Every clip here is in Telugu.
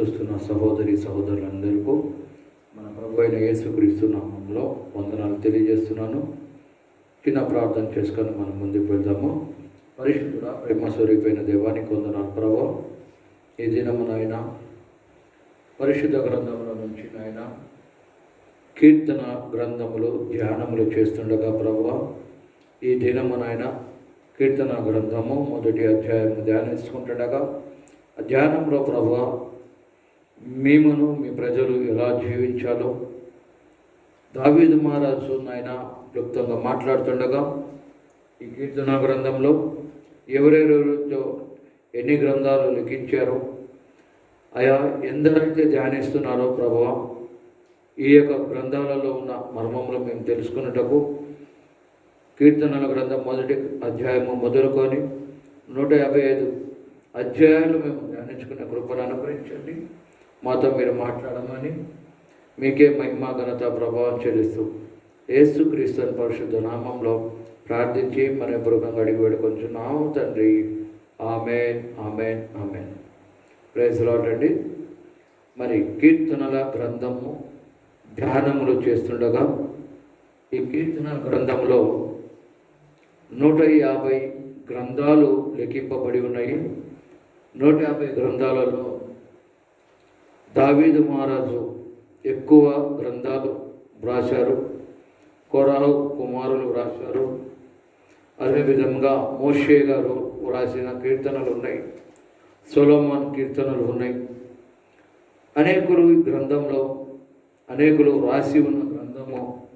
చూస్తున్న సహోదరి సహోదరులందరికీ మన ప్రభు అయిన యేసుక్రీస్తు నామంలో వందనాలు తెలియజేస్తున్నాను. చిన్న ప్రార్థన చేసుకొని మనం ముందుకు వెళ్దాము. పరిశుద్ధుడ ప్రేమ స్వరూపైన దేవానికి వందనాలు ప్రభు. ఈ దినము నాయన పరిశుద్ధ గ్రంథముల నుంచి నాయన కీర్తన గ్రంథములు ధ్యానములు చేస్తుండగా ప్రభు ఈ దినము నాయన కీర్తన గ్రంథము మొదటి అధ్యాయం ధ్యానిస్తుండగా ఇచ్చుకుంటుండగా ధ్యానంలో ప్రభు మేమును మీ ప్రజలు ఎలా జీవించాలో దావీదు మహారాజు నాయన క్లుప్తంగా మాట్లాడుతుండగా ఈ కీర్తన గ్రంథంలో ఎవరెవరితో ఎన్ని గ్రంథాలు లిఖించారో ఆయా ఎందరైతే ధ్యానిస్తున్నారో ప్రభావ ఈ యొక్క గ్రంథాలలో ఉన్న మర్మములు మేము తెలుసుకున్నటకు కీర్తనల గ్రంథం మొదటి అధ్యాయము మొదలుకొని నూట యాభై ఐదు అధ్యాయాలు మేము ధ్యానించుకునే కృపను అనుగ్రహించండి. మాతో మీరు మాట్లాడమని మీకే మహిమా ఘనత ప్రభావం చెల్లిస్తూ ఏసు క్రీస్తుని పరిశుద్ధ నామంలో ప్రార్థించి మన పూర్వకంగా అడిగి వేడుకొంచున్నాము తండ్రి. Amen amen amen. Praise Lord అండి. మరి కీర్తనల గ్రంథము ధ్యానములు చేస్తుండగా ఈ కీర్తన గ్రంథంలో నూట యాభై గ్రంథాలు లెక్కింపబడి ఉన్నాయి. నూట యాభై గ్రంథాలలో దావీదు మహారాజు ఎక్కువ గ్రంథాలు వ్రాశారు కొరాహు కుమారులు వ్రాశారు. అదేవిధంగా మోషే గారు వ్రాసిన కీర్తనలు ఉన్నాయి సొలోమాన్ కీర్తనలు ఉన్నాయి. అనేకులు ఈ గ్రంథంలో అనేకులు వ్రాసి ఉన్న గ్రంథము.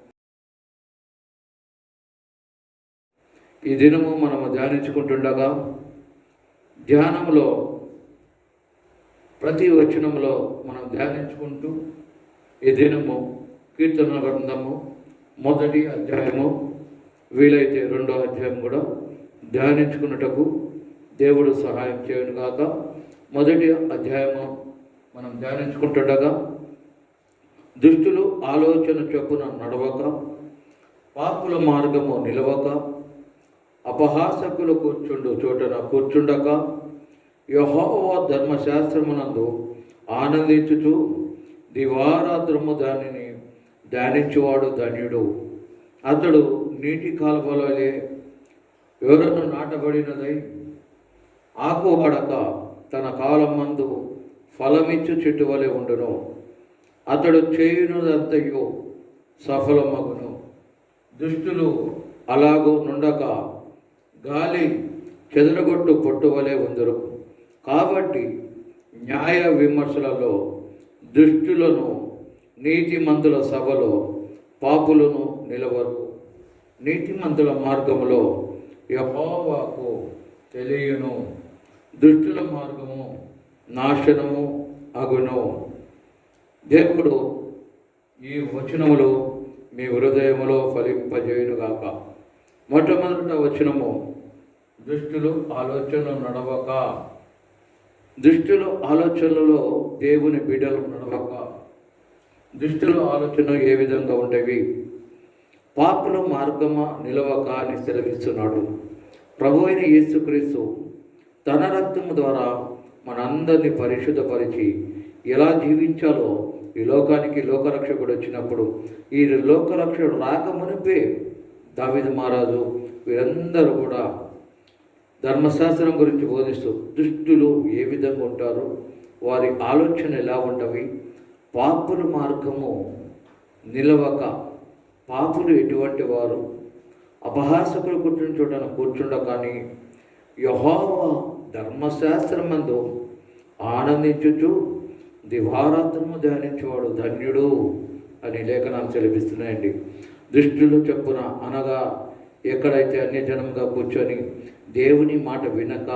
ఈ దినము మనము ధ్యానించుకుంటుండగా ధ్యానంలో ప్రతి వచనంలో మనం ధ్యానించుకుంటూ ఈ దినము కీర్తన గ్రంథము మొదటి అధ్యాయము వీలైతే రెండో అధ్యాయం కూడా ధ్యానించుకున్నటకు దేవుడు సహాయం చేయను కాక మొదటి అధ్యాయము మనం ధ్యానించుకుంటుండగా దుష్టులు ఆలోచన చొప్పున నడవక పాపుల మార్గము నిలవక అపహాసకులు కూర్చుండు చోటన కూర్చుండక యహోవ ధర్మశాస్త్రమునందు ఆనందించుచు దివారాత్రము దానిని ధ్యానించువాడు ధన్యుడు. అతడు నీటి కాలువలే ఎవరను నాటబడినదై ఆకు పడక తన కాలమందు ఫలమిచ్చు చెట్టు వలె ఉండును. అతడు చేయునదంతయు సఫలమగును. దుష్టులు అలాగూ నుండక గాలి చెదరగొట్టు పొట్టు వలె ఉందరు. కాబట్టి న్యాయ విమర్శలలో దుష్టులను నీతిమంతుల సభలో పాపులను నిలవరు. నీతిమంతుల మార్గములో యహోవాకు తెలియను. దుష్టుల మార్గము నాశనము అగును. దేవుడు ఈ వచనములు మీ హృదయములో ఫలింపజేయునుగాక. మొట్టమొదట వచనము దుష్టులు ఆలోచన నడవక. దృష్టిలో ఆలోచనలలో దేవుని బిడ్డలు ఉండక దృష్టిలో ఆలోచన ఏ విధంగా ఉండేవి? పాపుల మార్గమా నిలవక అని సెలవిస్తున్నాడు. ప్రభు అయిన యేసుక్రీస్తు తన రక్తము ద్వారా మనందరినీ పరిశుద్ధపరిచి ఎలా జీవించాలో ఈ లోకానికి లోకరక్షకుడు వచ్చినప్పుడు ఈ లోకరక్షకుడు రాకమునిపే దావిద మహారాజు వీరందరూ కూడా ధర్మశాస్త్రం గురించి బోధిస్తూ దుష్టులు ఏ విధంగా ఉంటారు వారి ఆలోచన ఎలా ఉంటవి పాపుల మార్గము నిలవక పాపులు ఎటువంటి వారు? అపహాసకులు కూర్చుని చూడను కూర్చుండ కానీ యహోవ ధర్మశాస్త్రమందు ఆనందించుచు దివారాత్రము ధ్యానించేవాడు ధన్యుడు అని లేఖనాలు తెలిపిస్తున్నాయండి దృష్టిలో చెప్పున అనగా ఎక్కడైతే అన్యజనంగా కూర్చొని దేవుని మాట వినక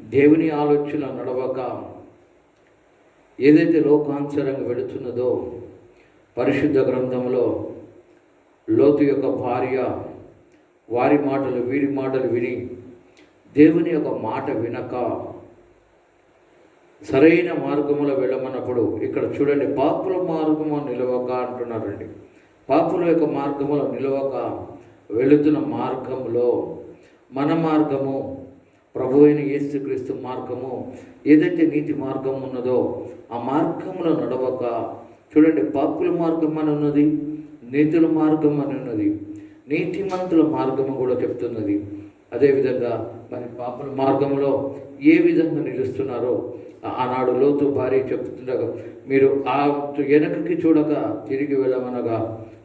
దేవుని ఆలోచన నడవక ఏదైతే లోకానుసరంగా వెళుతున్నదో పరిశుద్ధ గ్రంథంలో లోతు యొక్క భార్య వారి మాటలు వీరి మాటలు విని దేవుని యొక్క మాట వినక. సరైన మార్గంలో వెళ్ళమన్నప్పుడు ఇక్కడ చూడండి పాపుల మార్గము నిలవక అంటున్నారండి. పాపుల యొక్క మార్గంలో నిలవక వెళుతున్న మార్గంలో మన మార్గము ప్రభు అయిన యేసుక్రీస్తు మార్గము ఏదైతే నీతి మార్గం ఉన్నదో ఆ మార్గంలో నడవక చూడండి పాపుల మార్గం అని ఉన్నది నీతుల మార్గం అని ఉన్నది నీతిమంతుల మార్గము కూడా చెప్తున్నది. అదేవిధంగా మరి పాపుల మార్గంలో ఏ విధంగా నిలుస్తున్నారో ఆనాడు లోతు భార్య చెప్తుండగా మీరు ఆ వెనకకి చూడక తిరిగి వెళ్ళమనగా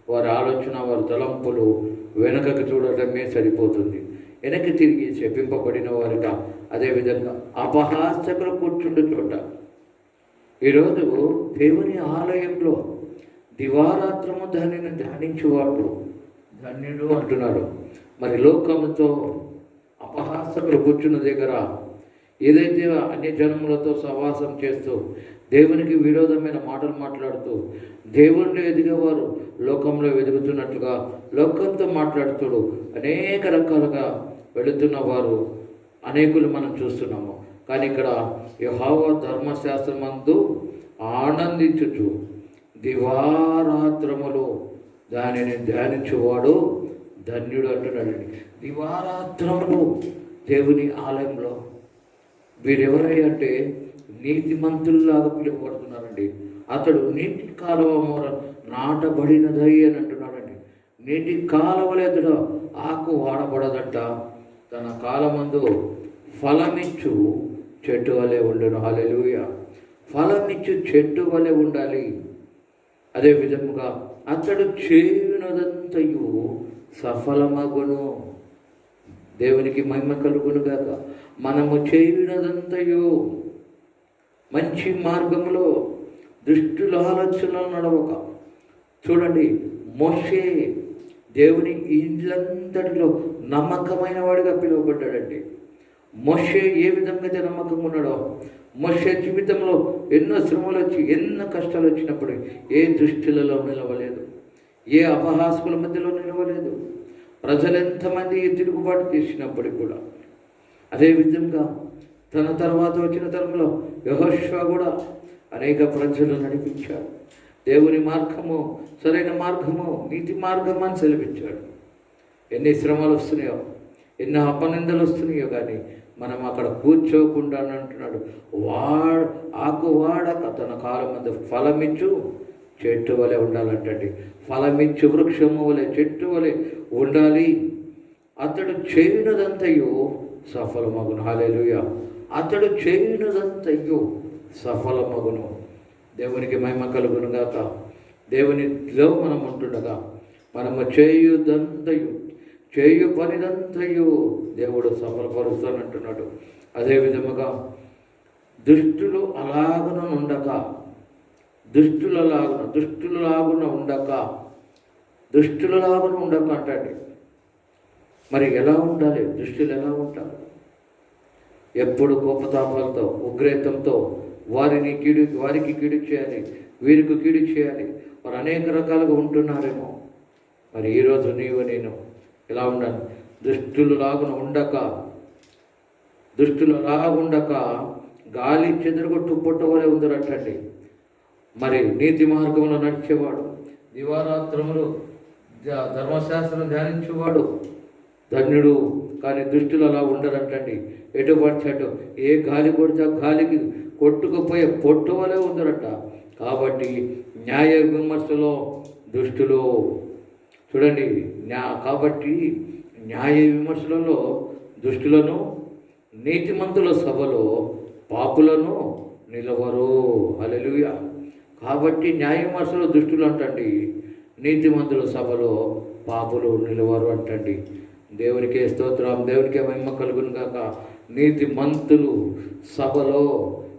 వారి ఆలోచన వారి తలంపులు వెనుకకు చూడటమే సరిపోతుంది. వెనక్కి తిరిగి చెప్పింపబడిన వారిగా అదేవిధంగా అపహాస్యకులు కూర్చుండు చోట. ఈరోజు దేవుని ఆలయంలో దివారాత్రము దానిని ధ్యానించేవాడు ధన్యుడు అంటున్నాడు మరి లోకముతో అపహాసకులు కూర్చున్న దగ్గర ఏదైతే అన్ని జనములతో సహవాసం చేస్తూ దేవునికి విరోధమైన మాటలు మాట్లాడుతూ దేవుణ్ణి ఎదిగేవారు లోకంలో వెతుకుతున్నట్లుగా లోకంతో మాట్లాడుతూ అనేక రకాలుగా వెళుతున్న వారు అనేకులు మనం చూస్తున్నాము. కానీ ఇక్కడ యహోవ ధర్మశాస్త్రమందు ఆనందించుచు దివారాత్రములు దానిని ధ్యానించువాడు ధన్యుడు అంటున్నాడు దివారాత్రములు దేవుని ఆలయంలో వీరెవరై అంటే నీతిమంతుల్లాగా పిలువబడుతున్నారండి. అతడు నీటి కాలువ మూల నాటబడినదై అని అంటున్నాడండి. నీటి కాలువలే ఆకు వాడబడదంట. తన కాలమందు ఫలమిచ్చు చెట్టు వలె ఉండను. హాలెలూయ ఫలమిచ్చు చెట్టు వలె ఉండాలి. అదే విధముగా అతడు చేయునదంతయు సఫలమగును. దేవునికి మహిమ కలుగునుగాక. మనము చేయునదంతయు మంచి మార్గంలో దృష్టిలో ఆలోచనలో నడవక. చూడండి మోషే దేవుని ఇళ్ళంతటిలో నమ్మకమైన వాడిగా పిలువబడ్డాడండి. మోషే ఏ విధంగా అయితే నమ్మకంగా ఉన్నాడో మోషే జీవితంలో ఎన్నో శ్రమలు వచ్చి ఎన్నో కష్టాలు వచ్చినప్పుడు ఏ దృష్టిలలో నిలవలేదు ఏ అపహాసకుల మధ్యలో నిలవలేదు. ప్రజలు ఎంతమంది తిరుగుబాటు చేసినప్పటికి కూడా అదేవిధంగా తన తర్వాత వచ్చిన తరంలో యహోష్వ కూడా అనేక ప్రజలు నడిపించాడు. దేవుని మార్గము సరైన మార్గము నీతి మార్గం అని సెలవిచ్చాడు. ఎన్ని శ్రమలు వస్తున్నాయో ఎన్ని అపనిందలు వస్తున్నాయో కానీ మనం అక్కడ కూర్చోకుండా అని అంటున్నాడు. వాడ ఆకు వాడక తన కాలం మీద ఫలమిచ్చు చెట్టు వలె ఉండాలంటండి. ఫలమిచ్చు వృక్షము వలె చెట్టు వలె ఉండాలి. అతడు చేయునదంతయో సఫలమగును. హాలేలుయ అతడు చేయునదంతయో సఫలమగును. దేవునికి మహిమ కలుగును గాక. దేవునిలో మనం ఉంటుండగా మనము చేయుదంతయు చేయు పనిదంతయు దేవుడు సఫలపరుస్తానంటున్నాడు. అదే విధముగా దుష్టులు అలాగున ఉండక దుష్టులలాగున దుష్టులలాగున ఉండక దుష్టులలాగున ఉండక అంటాడు మరి ఎలా ఉండాలి? దుష్టులు ఎలా ఉంటారు? ఎప్పుడు కోపతాపాలతో ఉగ్రేతంతో వారిని కీడు వారికి కీడు చేయాలి వీరికి కీడు చేయాలి. వారు అనేక రకాలుగా ఉంటున్నారేమో. మరి ఈరోజు నీవు నేను ఎలా ఉండాలి? దుష్టులు లాగున ఉండక దుష్టులు లాగుండక గాలి చెదరగొట్టు పుట్టవలే ఉందరటండి మరి నీతి మార్గంలో నడిచేవాడు దివారాత్రములు ధర్మశాస్త్రం ధ్యానించేవాడు ధన్యుడు కానీ దుష్టులు అలా ఉండరంటండి. ఎటు పడిచాడు ఏ గాలి కొడితే ఆ గాలికి కొట్టుకుపోయే పొట్టు వలె ఉందరట. కాబట్టి న్యాయ విమర్శలో దుష్టులు చూడండి న్యా కాబట్టి న్యాయ విమర్శలలో దుష్టులను నీతిమంతుల సభలో పాపులను నిలవరు. అలెలుయ కాబట్టి న్యాయ విమర్శలో దుష్టులు అంటండి నీతిమంతుల సభలో పాపులు నిలవరు అంటండి. దేవునికే స్తోత్రం. దేవునికే మహిమ కలుగును కాక నీతిమంతులు సభలో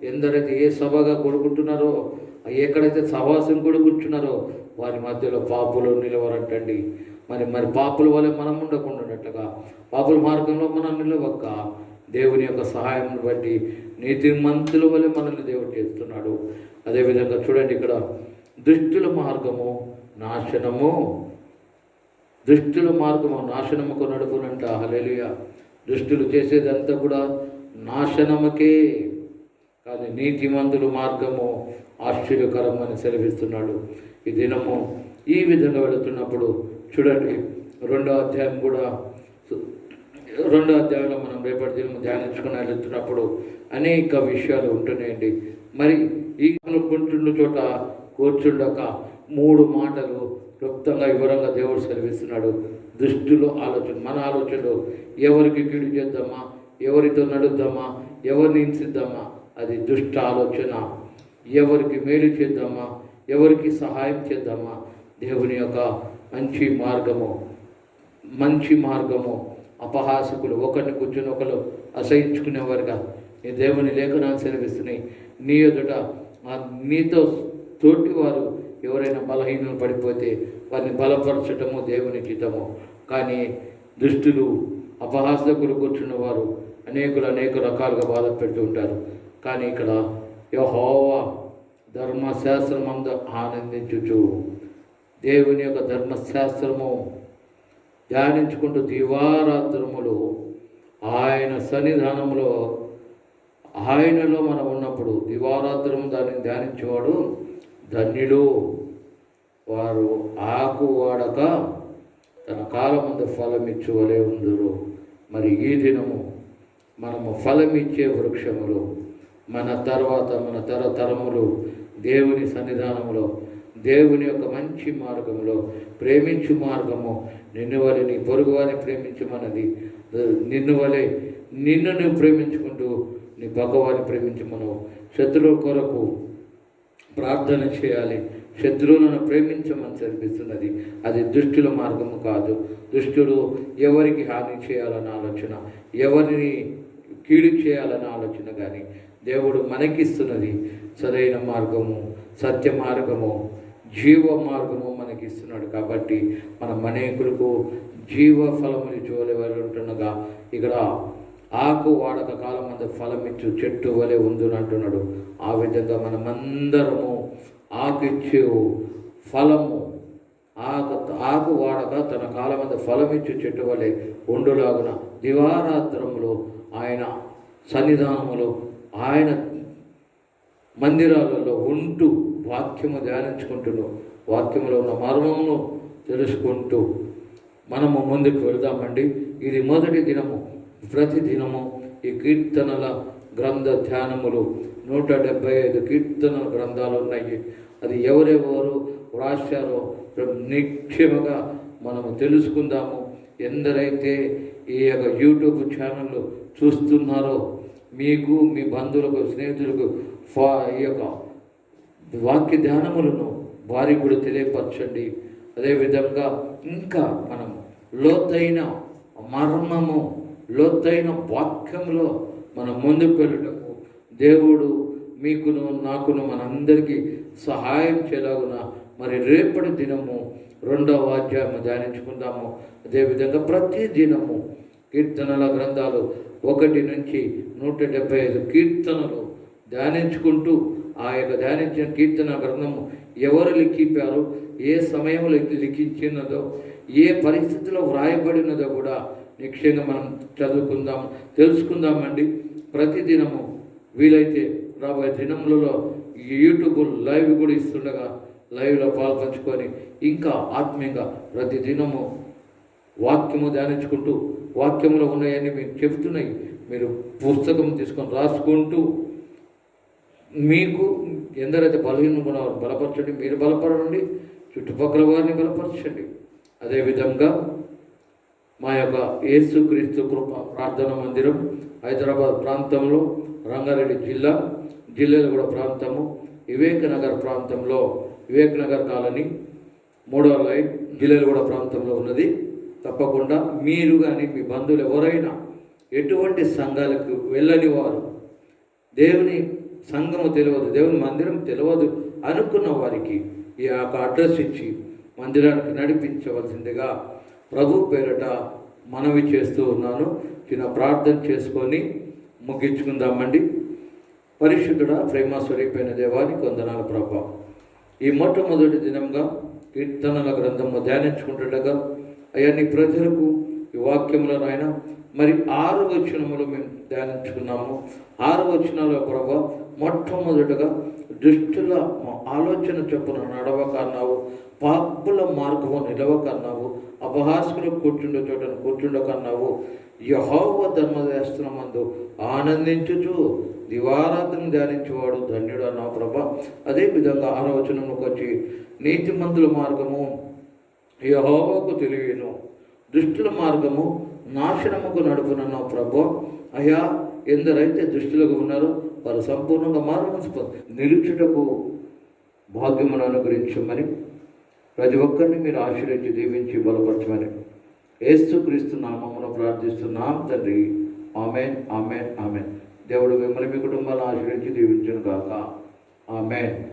ఎందరైతే ఏ సభగా కొడుకుంటున్నారో ఎక్కడైతే సవాసం కొడుకుంటున్నారో వారి మధ్యలో పాపులు నిలవరంటండి మరి మరి పాపుల వల్ల మనం ఉండకుండా పాపుల మార్గంలో మనం నిలవక్క దేవుని యొక్క సహాయం బట్టి నీతి మంతుల వల్ల మనల్ని దేవుడు చేస్తున్నాడు. అదేవిధంగా చూడండి ఇక్కడ దుష్టుల మార్గము నాశనము. దుష్టుల మార్గము నాశనముకు నడుపునంట హల్లెలూయా. దుష్టులు చేసేదంతా కూడా నాశనముకే కానీ నీతిమంతుల మార్గము ఆశ్చర్యకరం అని సెలవిస్తున్నాడు. ఈ దినము ఈ విధంగా వెళుతున్నప్పుడు చూడండి రెండో అధ్యాయం కూడా రెండో అధ్యాయంలో మనం రేపటి దినం ధ్యానించుకుని వెళ్తున్నప్పుడు అనేక విషయాలు ఉంటున్నాయండి. మరి ఈ కూర్చుండు చోట కూర్చుండక మూడు మాటలు క్లుప్తంగా వివరంగా దేవుడు సెలవిస్తున్నాడు. దృష్టిలో ఆలోచన మన ఆలోచనలు ఎవరికి కీడు చేద్దామా? ఎవరితో నడుద్దామా? ఎవరిని హింసిద్దామా? అది దుష్ట ఆలోచన. ఎవరికి మేలు చేద్దామా? ఎవరికి సహాయం చేద్దామా? దేవుని యొక్క మంచి మార్గము మంచి మార్గము. అపహాసకులు ఒకరిని కూర్చొని ఒకరు అసహించుకునేవారుగా. నీ దేవుని లేఖనాలు సెలవిస్తున్నాయి. నీ ఎదుట నీతో తోటి వారు ఎవరైనా బలహీనలు పడిపోతే వారిని బలపరచటము దేవుని చిత్తము. కానీ దుష్టులు అపహాసకులు కూర్చున్న వారు అనేకులు అనేక రకాలుగా బాధ పెడుతూ ఉంటారు. కానీ ఇక్కడ యహోవా ధర్మశాస్త్రమందు ఆనందించుచు దేవుని యొక్క ధర్మశాస్త్రము ధ్యానించుకుంటూ దివారాత్రములు ఆయన సన్నిధానంలో ఆయనలో మనం ఉన్నప్పుడు దివారాత్రము దాన్ని ధ్యానించేవాడు ధన్యులు వారు ఆకు వాడక తన కాలమందు ఫలమిచ్చు వలె ఉందరు. మరి ఈ దినము మనము ఫలమిచ్చే వృక్షములు మన తర్వాత మన తరతరములు దేవుని సన్నిధానములో దేవుని యొక్క మంచి మార్గంలో ప్రేమించు మార్గము నిన్ను వలె నీ పొరుగు వారిని ప్రేమించమన్నది. నిన్ను వలె నిన్ను నువ్వు ప్రేమించుకుంటూ నీ భగవాన్ని ప్రేమించమను శత్రువు కొరకు ప్రార్థన చేయాలి. శత్రువులను ప్రేమించమని చదివిస్తున్నది అది దుష్టుల మార్గము కాదు. దుష్టుడు ఎవరికి హాని చేయాలన్న ఆలోచన ఎవరిని కీడు చేయాలన్న ఆలోచన కానీ దేవుడు మనకిస్తున్నది సరైన మార్గము సత్య మార్గము జీవ మార్గము మనకిస్తున్నాడు కాబట్టి మనం అనేకులకు జీవ ఫలముని చూడవలె ఉంటుండగా ఇక్కడ ఆకు వాడక కాలం అంత ఫలమిచ్చు చెట్టు వలె ఉందని అంటున్నాడు. ఆ విధంగా మనమందరము ఆకిచ్చు ఫలము. ఆకు ఆకు వాడక తన కాలమంద ఫలమిచ్చు చెట్టు వలె ఉండులాగున దివారాత్రములో ఆయన సన్నిధానములో ఆయన మందిరాలలో ఉంటూ వాక్యము ధ్యానించుకుంటూ వాక్యంలో ఉన్న మర్మమును తెలుసుకుంటూ మనము ముందుకు వెళ్దామండి. ఇది మొదటి దినము. ప్రతిదినము ఈ కీర్తనల గ్రంథ ధ్యానములు నూట డెబ్బై ఐదు కీర్తనల గ్రంథాలు ఉన్నాయి. అది ఎవరెవరు వ్రాశారో నిక్షేమగా మనము తెలుసుకుందాము. ఎందరైతే ఈ యొక్క యూట్యూబ్ ఛానల్ చూస్తున్నారో మీకు మీ బంధువులకు స్నేహితులకు ఫా ఈ యొక్క వాక్య ధ్యానములను వారికి కూడా తెలియపరచండి. అదేవిధంగా ఇంకా మనం లోతైన మర్మము లోతైన వాక్యంలో మనం ముందుకు వెళ్ళటకు దేవుడు మీకును నాకును మనందరికీ సహాయం చేయలాగున మరి రేపటి దినము రెండవ అధ్యాయము ధ్యానించుకుందాము. అదేవిధంగా ప్రతి దినము కీర్తనల గ్రంథాలు ఒకటి నుంచి నూట డెబ్బై ఐదు కీర్తనలు ధ్యానించుకుంటూ ఆ యొక్క ధ్యానించిన కీర్తన గ్రంథము ఎవరు లిఖింపారు ఏ సమయంలో లిఖించినదో ఏ పరిస్థితిలో వ్రాయబడినదో కూడా నిశ్చయంగా మనం చదువుకుందాం తెలుసుకుందామండి. ప్రతిదినము వీలైతే రాబోయే దినములలో యూట్యూబ్ లైవ్ కూడా ఇస్తుండగా లైవ్లో పాల్పంచుకొని ఇంకా ఆత్మీయంగా ప్రతి దినము వాక్యము ధ్యానించుకుంటూ వాక్యంలో ఉన్నాయని మీకు చెప్తున్నాయి మీరు పుస్తకం తీసుకొని రాసుకుంటూ మీకు ఎందరైతే బలహీనం ఉన్నారో బలపరచండి. మీరు బలపడండి చుట్టుపక్కల వారిని బలపరచండి. అదేవిధంగా మా యొక్క యేసుక్రీస్తు కృప ప్రార్థన మందిరం హైదరాబాద్ ప్రాంతంలో రంగారెడ్డి జిల్లా జిల్లేలగూడ ప్రాంతము వివేకనగర్ ప్రాంతంలో వివేకనగర్ కాలనీ మూడవ లైన్ జిల్లేలగూడ ప్రాంతంలో ఉన్నది. తప్పకుండా మీరు కానీ మీ బంధువులు ఎవరైనా ఎటువంటి సంఘాలకు వెళ్ళని వారు దేవుని సంఘము తెలియదు దేవుని మందిరం తెలియదు అనుకున్న వారికి ఈ యొక్క అడ్రస్ ఇచ్చి మందిరానికి నడిపించవలసిందిగా ప్రభు పేరట మనవి చేస్తూ ఉన్నాను. చిన్న ప్రార్థన చేసుకొని ముగించుకుందామండి. పరిశుద్ధుడ ప్రేమ స్వరూపైన దేవాన్ని కొందనాలు ప్రభ. ఈ మొట్టమొదటి దినంగా కీర్తనల గ్రంథము ధ్యానించుకుంటుండగా అయ్యా నీ ప్రజలకు ఈ వాక్యములను ఆయన మరి ఆరు వచనములు మేము ధ్యానించుకున్నాము. ఆరు వచనాల ప్రభా మొట్టమొదటగా దుష్టుల ఆలోచన చొప్పున నడవకన్నావు పాపుల మార్గము నిలవకన్నావు అపహాస్కులు కూర్చుండే చోటను కూర్చుండకన్నావు. యహోవ ధర్మశాస్త్రమందు ఆనందించుచు దివారాత్రిని ధ్యానించేవాడు ధన్యుడు అన్నావు ప్రభా. అదే విధంగా ఆలోచనకు వచ్చి నీతిమంతుల మార్గము యహోవకు తెలియను దుష్టుల మార్గము నాశనముకు నడుపునన్న ప్రభు. అయ్యా ఎందరైతే దుష్టులుగా ఉన్నారో వారు సంపూర్ణంగా మారు నిలుచుటకు భాగ్యమును అనుగ్రహించమని ప్రతి ఒక్కరిని మీరు ఆశీర్వించి దీవించి బలపరచమని. ఏసుక్రీస్తు నామమును ప్రార్థిస్తున్నాం తండ్రి. Amen amen amen. దేవుడు మిమ్మల్ని మీ కుటుంబాలను ఆశీర్వించి దీవించను కాక ఆమెన్.